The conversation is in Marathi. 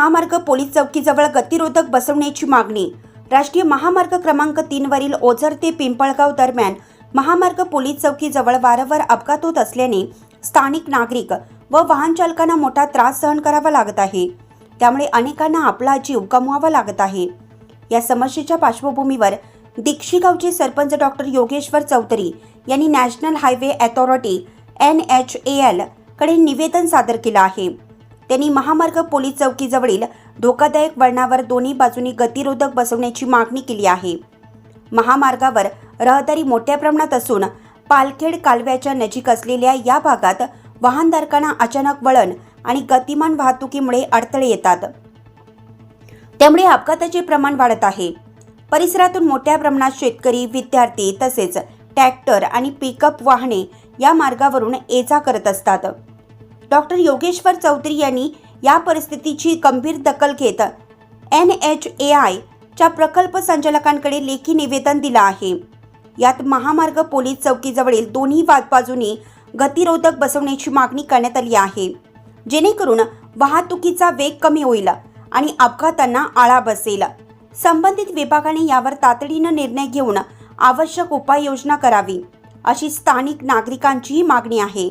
महामार्ग पोलीस चौकीजवळ गतिरोधक बसवण्याची मागणी. राष्ट्रीय महामार्ग क्रमांक तीनवरील ओझर ते पिंपळगाव दरम्यान महामार्ग पोलीस चौकीजवळ वारंवार अपघात होत असल्याने स्थानिक नागरिक व वाहन चालकांना मोठा त्रास सहन करावा लागत आहे. त्यामुळे अनेकांना आपला जीव गमवावा लागत आहे. या समस्येच्या पार्श्वभूमीवर दीक्षिगावचे सरपंच डॉक्टर योगेश्वर चौधरी यांनी national highway authority N H A एलकडे निवेदन सादर केलं आहे. त्यांनी महामार्ग पोलीस चौकीजवळील धोकादायक वळणावर दोन्ही बाजूनी गतिरोधक बसवण्याची मागणी केली आहे. महामार्गावर रहदारी मोठ्या प्रमाणात असून पालखेड कालव्याच्या नजीक असलेल्या या भागात वाहनधारकांना अचानक वळण आणि गतिमान वाहतुकीमुळे अडथळे येतात. त्यामुळे अपघाताचे प्रमाण वाढत आहे. परिसरातून मोठ्या प्रमाणात शेतकरी विद्यार्थी तसेच ट्रॅक्टर आणि पिकअप वाहने या मार्गावरून ये जा करत असतात. डॉक्टर योगेश्वर चौधरी यांनी या परिस्थितीची गंभीर दखल घेत एन एच ए आयच्या प्रकल्प संचालकांकडे लेखी निवेदन दिलं आहे. यात महामार्ग पोलीस चौकीजवळील दोन्ही बाजूने बाजूनी गतिरोधक बसवण्याची मागणी करण्यात आली आहे. जेणेकरून वाहतुकीचा वेग कमी होईल आणि अपघातांना आळा बसेल. संबंधित विभागाने यावर तातडीनं निर्णय घेऊन आवश्यक उपाययोजना करावी अशी स्थानिक नागरिकांचीही मागणी आहे.